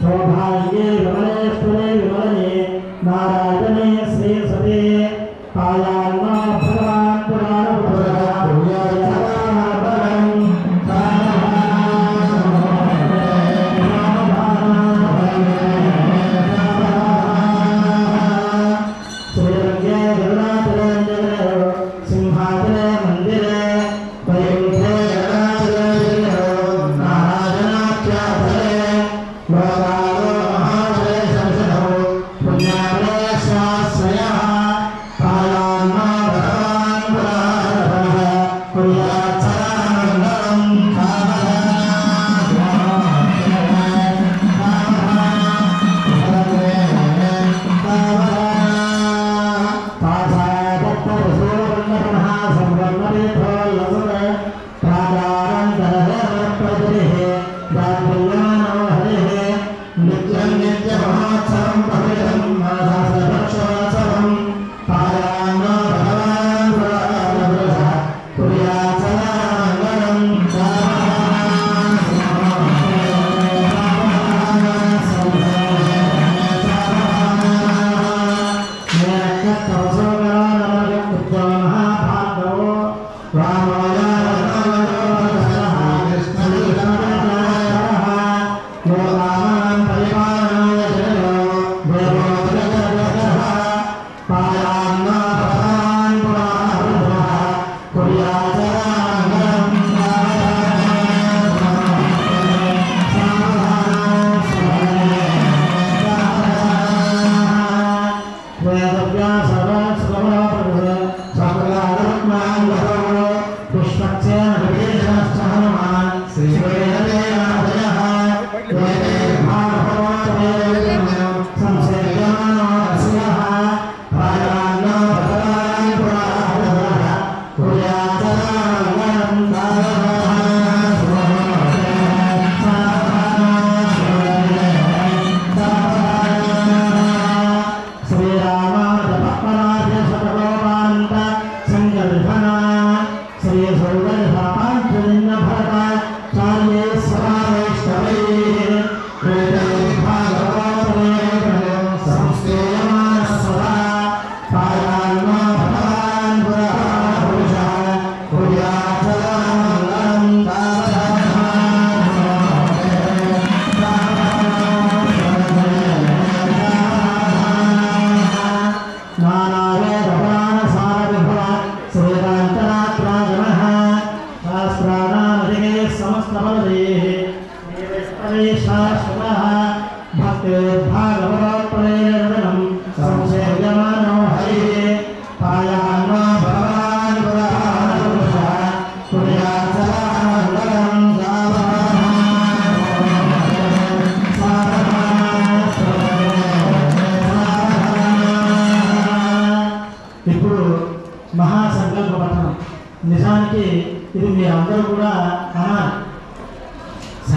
सौभाग्ये रमणेश्वरे विमलने नारायणे श्रेयसते पायान्मा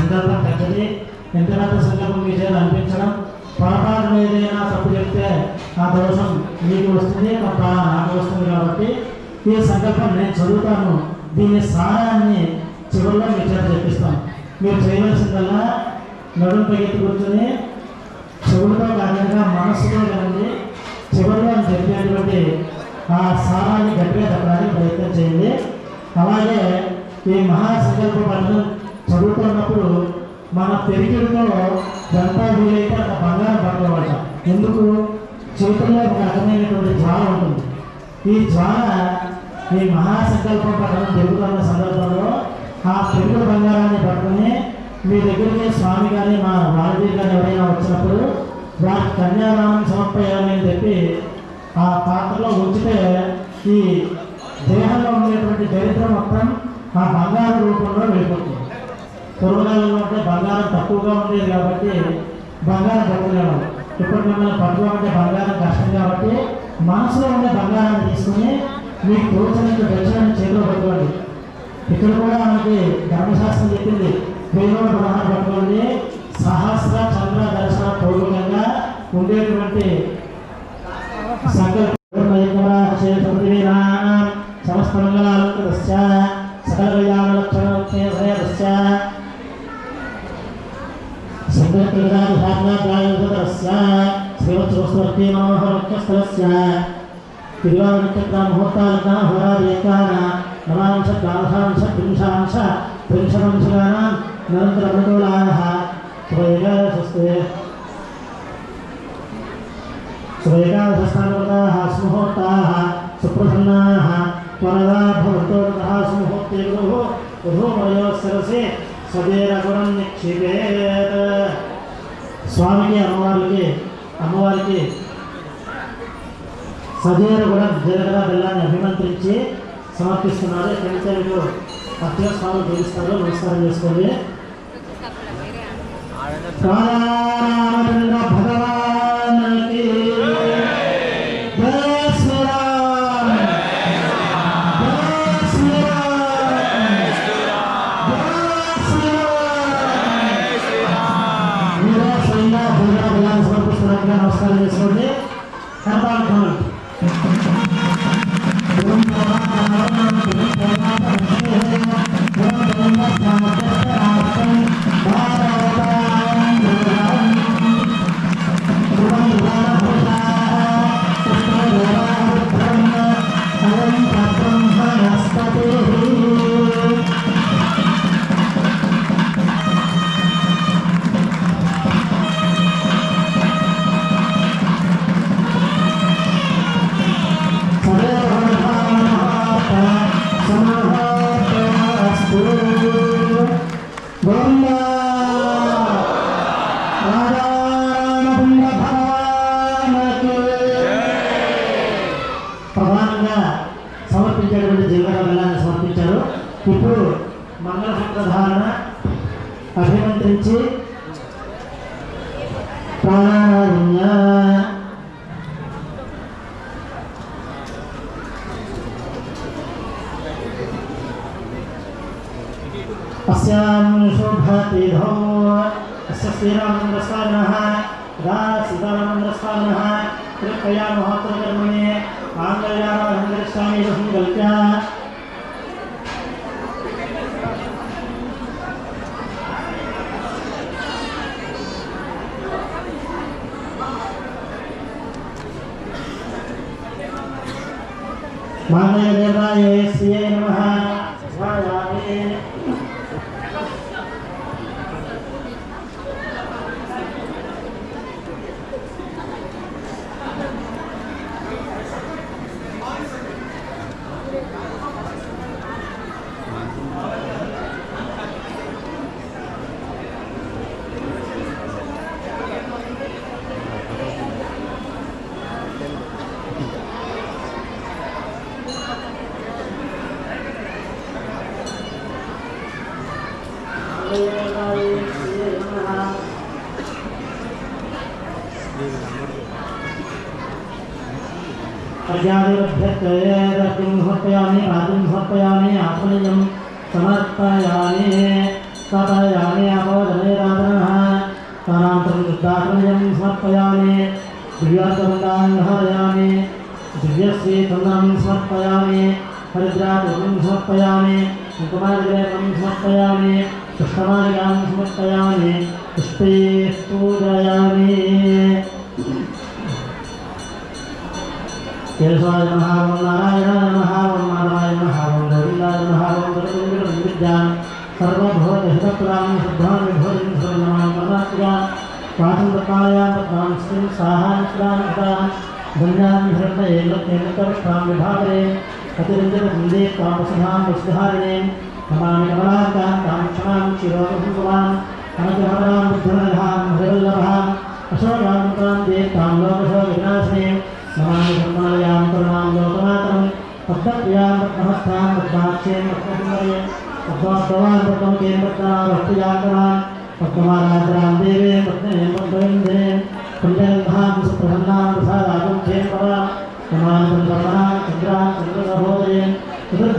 సందర్భం పెద్దది. ఎంత పెద్ద సందర్భం మీ చేయాలి అనిపించడం. పొరపాటు ఏదైనా తప్పు చెప్తే ఆ దోషం మీకు వస్తుంది తప్ప నాకు వస్తుంది కాబట్టి ఈ సంకల్పం నేను చదువుతాను. దీని సారాన్ని చివరిలో మీ చేత చెప్పిస్తాను మీరు చేయవలసిందల్లా నడుము పైకి కూర్చొని చెవులతో కాకుండా మనస్సులో కానీ చివరిలో అని చెప్పినటువంటి ఆ సారాన్ని గట్టిగా చెప్పడానికి ప్రయత్నం చేయండి. అలాగే ఈ మహాసంకల్ప పఠనం చదువుతున్నప్పుడు మన పెరిగిడితో జనతా వీలైతే ఒక బంగారం పట్టుకోవాలి ఎందుకు? చేతుల్లో ఒక రకమైనటువంటి జ్వాల ఉంటుంది. ఈ జ్వాల ఈ మహాసంకల్పం పఠనం పెరుగుతున్న సందర్భంలో ఆ పెరుగు బంగారాన్ని పట్టుకుని మీ దగ్గరికి స్వామి కానీ మా వారధి కానీ ఎవరైనా వచ్చినప్పుడు వారికి కన్యాదానం సమర్పయాలని అని చెప్పి ఆ పాత్రలో ఉంచితే ఈ దేహంలో ఉండేటువంటి దరిద్రం మొత్తం ఆ బంగారు రూపంలో వెళ్ళిపోతుంది. పూర్వకాలంలో అంటే బంగారం తక్కువగా ఉండేది కాబట్టి బంగారం పట్టుకునేవాడు ఇప్పుడు మిమ్మల్ని పట్టుకోవాలంటే బంగారం కష్టం కాబట్టి మనసులో ఉండే బంగారాన్ని తీసుకుని మీకు తోచినంత దక్షిణాన్ని చేతిలో పట్టుకోండి. ఇక్కడ కూడా మనకి ధర్మశాస్త్రం చెప్పింది వేణువుల బ్రహ్మ పట్టుకోండి సహస్ర చంద్ర దర్శన పూర్వకంగా ఉండేటువంటి సమస్త మంగళాలంకృత్య సకల కళ్యాణ లక్షణ సంకల్ప శ్రీవత్సవస్తరస్య శ్రీవత్సవస్తవర్తి మనోహరక్షస్థలస్య తిరువానక్షత్రముహూర్తాలక నవాంశ ద్వాదశాంశ త్రింశాంశ త్రింశవంశగానాం నిరంతరమనుకూలాः శుభేకాదశస్తే శుభేకాదశస్థానవతాः సుముహూర్తాः సుప్రసన్నాः వరదా భవంతో సుముహూర్తే సదేరగుణం నిక్షిపేత్ స్వామికి అమ్మవారికి అమ్మవారికి సజీవ కూడా జీలకర్ర బెల్లాన్ని అభిమంత్రించి సమర్పిస్తున్నారు. నుంచి మీకు భక్తిగా స్వామి చూపిస్తారు నమస్కారం చేసుకోండి. రామచంద్ర సమర్పిస్తున్నట్టుగా నమస్కారం చేసుకోండి కనపడుతున్నాను సమర్పించేటువంటి జీవన బెల్లాన్ని సమర్పించారు ఇప్పుడు మంగళసూత్ర ధారణ అభిమంత్రించి ప్రాణాయామ్య अस्यां शुभतिथौ अस्य श्रीरामचन्द्रस्वामिनः तदा सीतारामचन्द्रस्वामिनः कृपया महत्त्वकर्मणे कक्षामेव सङ्कल्प्य माननीय देवराय शीतुन्दरं समर्पयामि हरिद्रापुरं समर्पयामि कुमारग्रहणं समर्पयामि पुष्पमालिकां समर्पयामि पुष्पैः पूजयामि केशवाय नमः ॐ नारायणाय नमः ॐ माधवाय नमः ॐ गोविन्दाय नमः ॐ गणपतिविद्यां सर्वभवतहितपुरां शुद्धां विभवतिं सर्वनामां मनात्रा पाठं पत्रायां पत्रां स्त्रीं साहां स्त्रां धन्याभिहृत एलतरष्टां विभावरे कतिरञ्जनन्दे कामसुधां वसुधारिणे, नमामि कमलाकां तां क्षणां शिरोपसुमान् अनतिमरां बुद्धवल्लभां हरिवल्लभां अशोकान्तां दे तां लोकशोकविनाशिने, नमामि ब्रह्मायां करुणां लोकनाथं पद्मप्रियाँ पद्महस्तां, पद्माक्षें पद्मसुन्दरे पद्मास्तवान् पद्मकें पद्मनां भक्तिजातवान् पद्ममाराजरां देवे पद्मे पद्मविन्दे पुण्यगन्धां सुप्रसन्नां प्रसादाय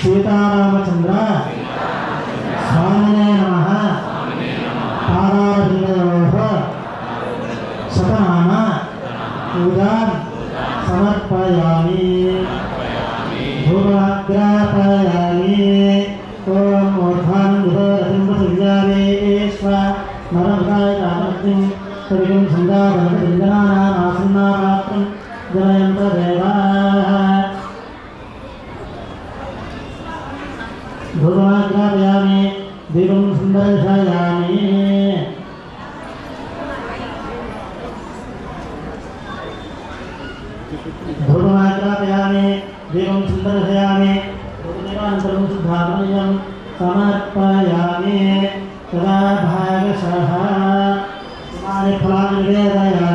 సీతారామచంద్ర స్వామినే నమ दर्शयामि धूपमात्रापयामि देवं सुन्दर्शयामि धूपदेवानन्तरं शुद्धामयं समर्पयामि। तदा भागशः फलानि निवेदयामि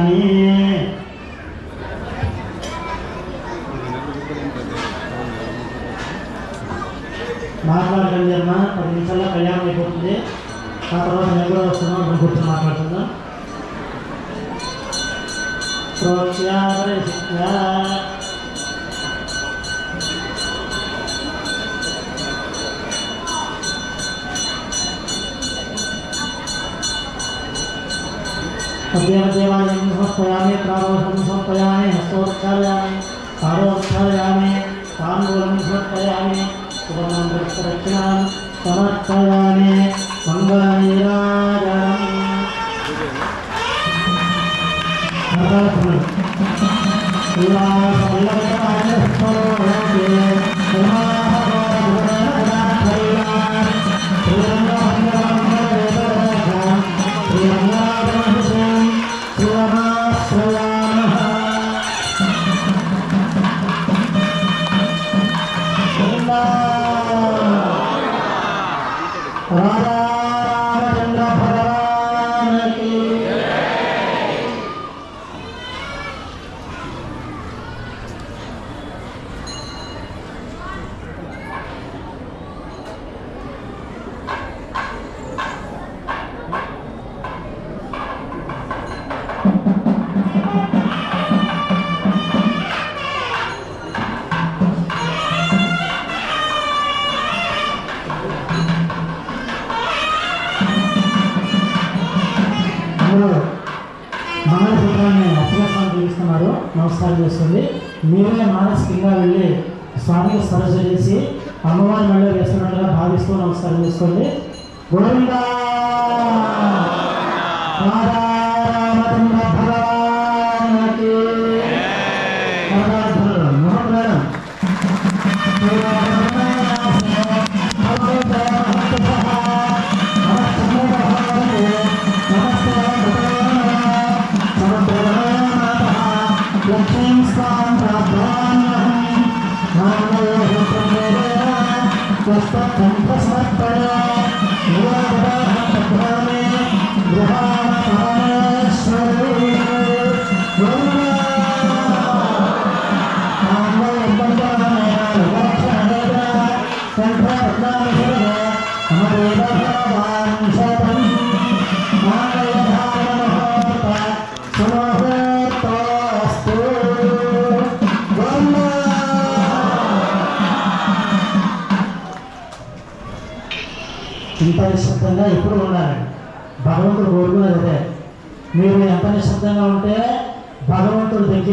हस्तोत्थयामि प्रारोहं समर्पयामि हस्तोत्थायामि सारोत्थायामि ताम्बूलं समर्पयामि सुवर्णं वृक्षरक्षणां समर्पयामि। మీరే మానసికంగా వెళ్ళి స్వామికి స్పర్శ చేసి అమ్మవారి మెళ్ళ వేస్తున్నట్టుగా భావిస్తూ నమస్కారం చేసుకోండి. గోవిందా! Thank you.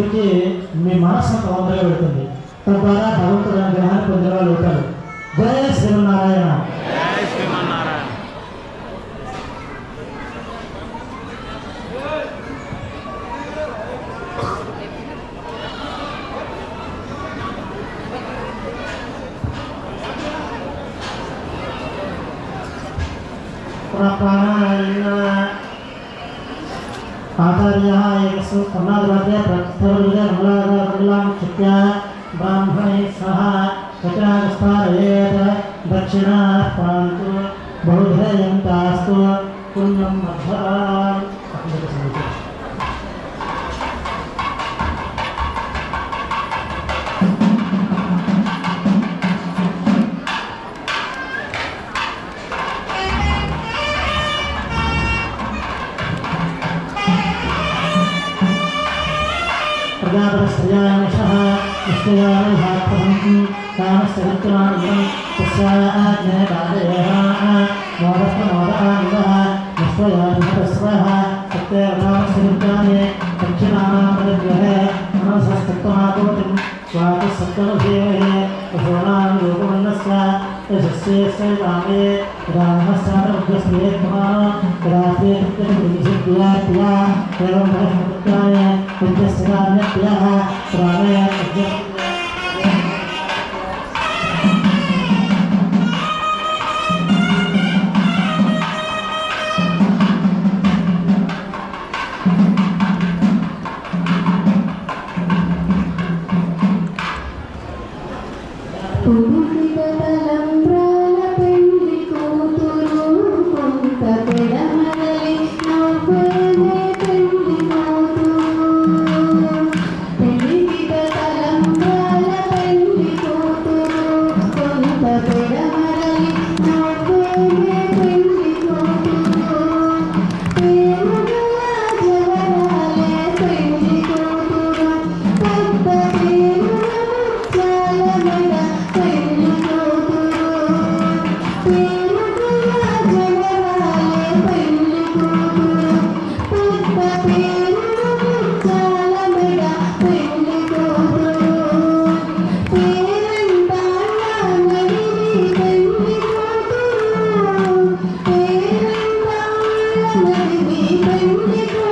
దగ్గరికి మీ మనసు అంత తొందరగా వెళ్తుంది తద్వారా భగవంతుడు అనుగ్రహాన్ని పొందిన వాళ్ళు అవుతారు. జయ శ్రీమన్నారాయణ. प्रजापरस्त्रयामशः विष्णुयामभात्पभम् कामस्य विक्रमाणम् तस्याज्ञादयः मोदस्तमोदानिदः विश्वयामस्वः सत्यर्भावस्य विद्याने दक्षिणानामदग्रहे मनसस्तत्त्वमाकोटिं स्वातः सत्त्वमधीमहे वसोणां रूपमन्नस्व यशस्येष्टे रामे रामस्यातमुद्यस्येत्माः रात्रेत्युद्यसिद्धिया एवं भयसमुद्राय उद्यस्यान्यप्यः रामय उद्यस्य Oh, my God. నదివి పెండితో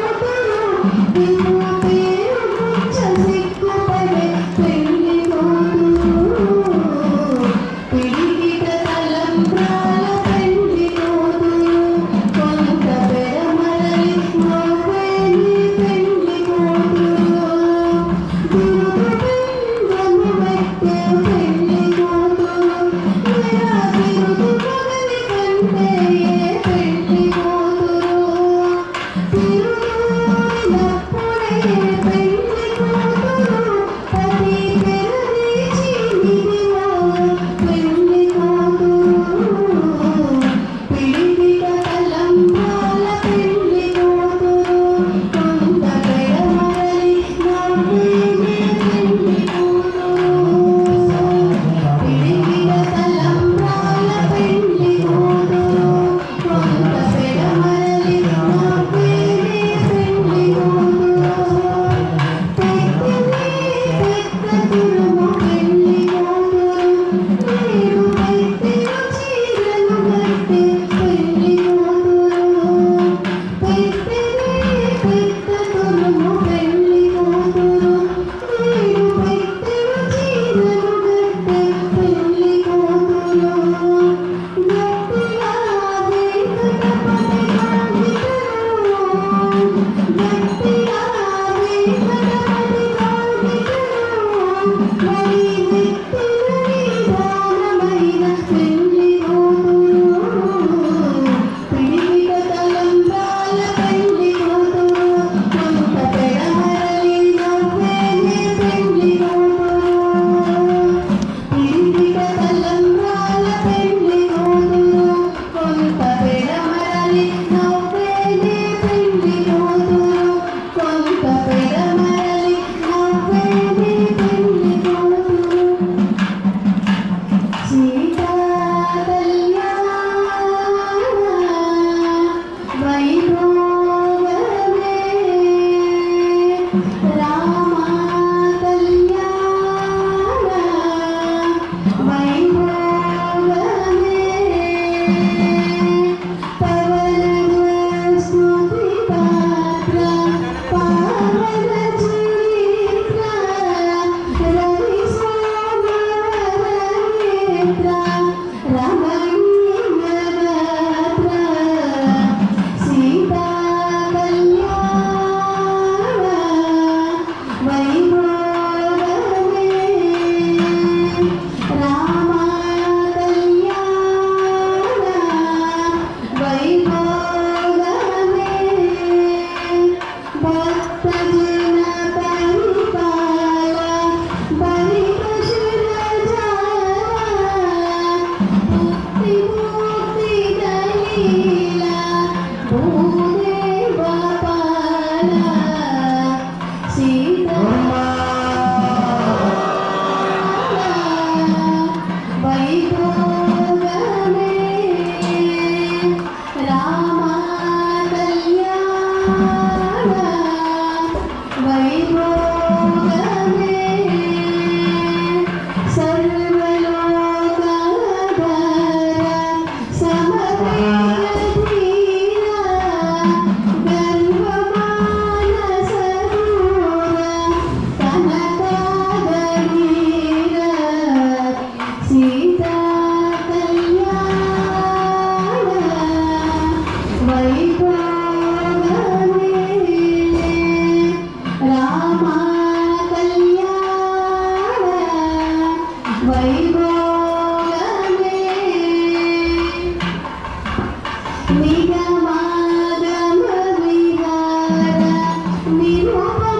Meanwhile,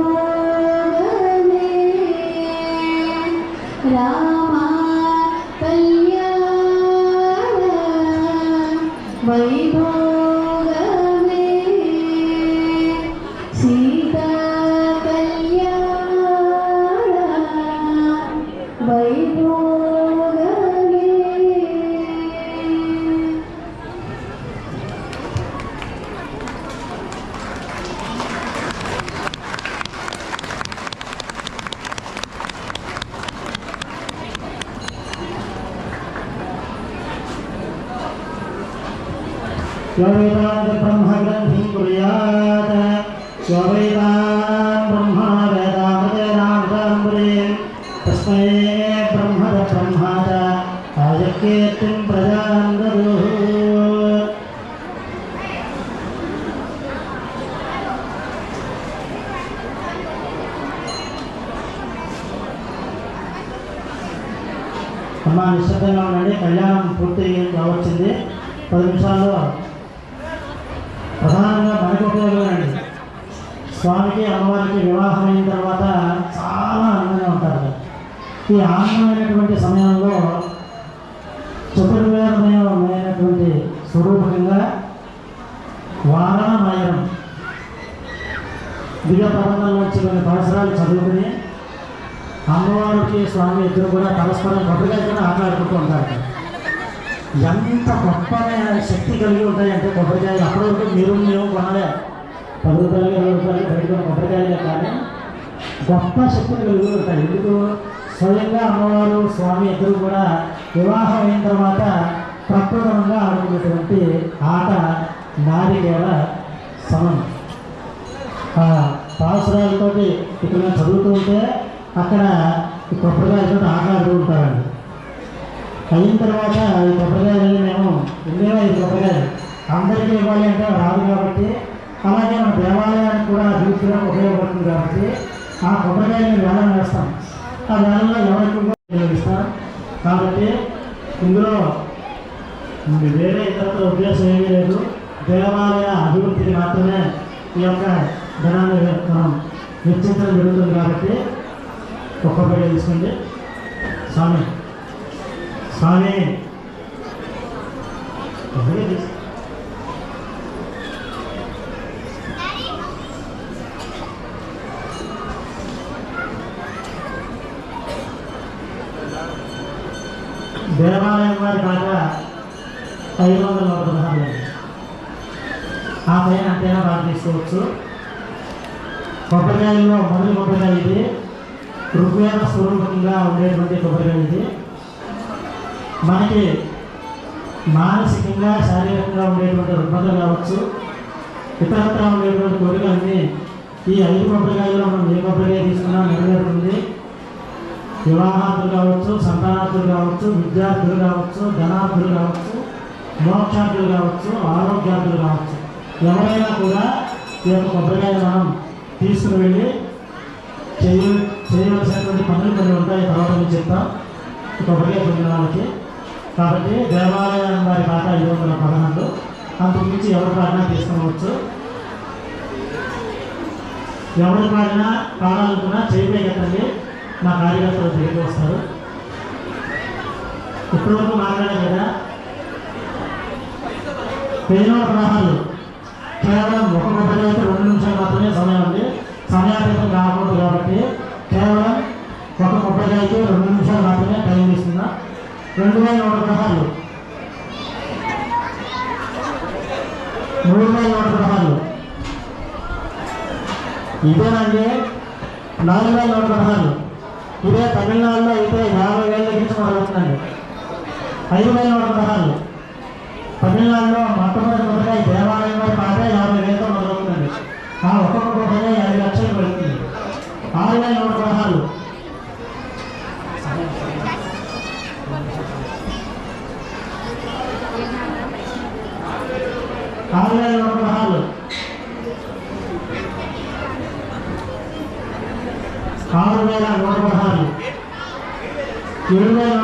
स्वविराज कुर्यात्। स्ववेदा ఈ ఆనందమైనటువంటి సమయంలో చతుర్వేదమయమైనటువంటి స్వరూపంగా వారణమయం దివ్య ప్రబంధంలోంచి కొన్ని పరిసరాలు చదువుకుని అమ్మవారికి స్వామి ఇద్దరు కూడా పరస్పరం కొబ్బరికాయ కూడా ఆటలాడుకుంటూ ఉంటారు. ఎంత గొప్ప శక్తి కలిగి ఉంటాయంటే కొబ్బరికాయలు అప్పటివరకు మీరు మేము కొనలే. పది రూపాయలు ఇరవై రూపాయలు బయట కొన్న కొబ్బరికాయలే కానీ గొప్ప శక్తులు కలిగి ఉంటాయి. ఎందుకు? స్వయంగా అమ్మవారు స్వామి ఇద్దరు కూడా వివాహం అయిన తర్వాత ప్రప్రథమంగా ఆడుకునేటువంటి ఆట నారికేళ సమం. ఆ పాసురాలతోటి ఇక్కడ చదువుతూ ఉంటే అక్కడ ఈ కొబ్బరికాయలతో ఆటలాడుతూ ఉంటారండి. అయిన తర్వాత ఈ కొబ్బరికాయలు మేము ఉండేవా ఈ కొబ్బరికాయలు? అందరికీ ఇవ్వాలి అంటే రాదు కాబట్టి అలాగే మన దేవాలయానికి కూడా అభివృద్ధిగా ఉపయోగపడుతుంది కాబట్టి ఆ కొబ్బరికాయలు వేలం వేస్తాం. ఆ వేలంలో ఎవరికి ఉపయోగిస్తారు కాబట్టి ఇందులో వేరే ఇతర ఉద్దేశం ఏమీ లేదు. దేవాలయ అభివృద్ధికి మాత్రమే ఈ యొక్క ధనాన్ని నిశ్చింతలు జరుగుతుంది కాబట్టి ఒక్కొక్కటి తీసుకోండి. స్వామి. స్వామి. ఒకటే తీసుకో దేవాలయం వారి బాగా ఐదు వందల నూట పదహారు ఆ పైన అంతేనా బాగా తీసుకోవచ్చు కొబ్బరికాయల్లో మొదటి కొబ్బరికాయ ఇది. ఋగ్వేద స్వరూపంగా ఉండేటువంటి కొబ్బరికాయ ఇది. మనకి మానసికంగా శారీరకంగా ఉండేటువంటి రుగ్మతలు కావచ్చు ఇతరత్ర ఉండేటువంటి కోరికలన్నీ ఈ ఐదు కొబ్బరికాయలో మనం ఏ కొబ్బరికాయ తీసుకున్నా నెరవేరుతుంది. వివాహార్థులు కావచ్చు సంతానార్థులు కావచ్చు విద్యార్థులు కావచ్చు ధనార్థులు కావచ్చు మోక్షార్థులు కావచ్చు ఆరోగ్యార్థులు కావచ్చు. ఎవరైనా కూడా ఈ యొక్క కొబ్బరికాయ మనం తీసుకుని వెళ్ళి చేయ చేయవలసినటువంటి పనులు కొన్ని ఉంటాయి తర్వాత నేను చెప్తాం. ఈ కొబ్బరికాయ పొందిన కాబట్టి దేవాలయం వారి ఖాతా ఐదు వందల పదహారు. అంతకు మించి ఎవరి పాడినా తీసుకోవచ్చు ఎవరి పాడినా కావాలనుకున్నా చేయిపోయి కట్టండి నా కార్యకర్తలు తిరిగి వస్తారు. ఇప్పటివరకు మాట్లాడారు కదా. పేరు ప్రహాలు కేవలం ఒక కొబ్బరి అయితే రెండు నిమిషాలు మాత్రమే సమయం ఉంది. సమయాపేతం కాకూడదు కాబట్టి కేవలం ఒక కొబ్బరికాయకి రెండు నిమిషాలు మాత్రమే టైం ఇస్తున్నా. రెండు వేల నూట గ్రహాలు మూడు వేల నూట గ్రహాలు ఇదేనండి నాలుగు వేల నూట గ్రహాలు ఇదే తమిళనాడులో అయితే యాభై వేల దగ్గర మొదలవుతుందండి ఐదు వేల నూట గ్రహాలు తమిళనాడులో మొట్టమొదటి మొదట దేవాలయం వారి పాట యాభై వేలతో మొదలవుతుందండి ఆ ఒక్కొక్క కోటనే ఐదు లక్షలు పెడుతుంది. ఆరు వేల నూట పదహారు. ఆరు వేల నూట పదహారు. ఆరు వేల నూట పదహారు. ఏడు వేల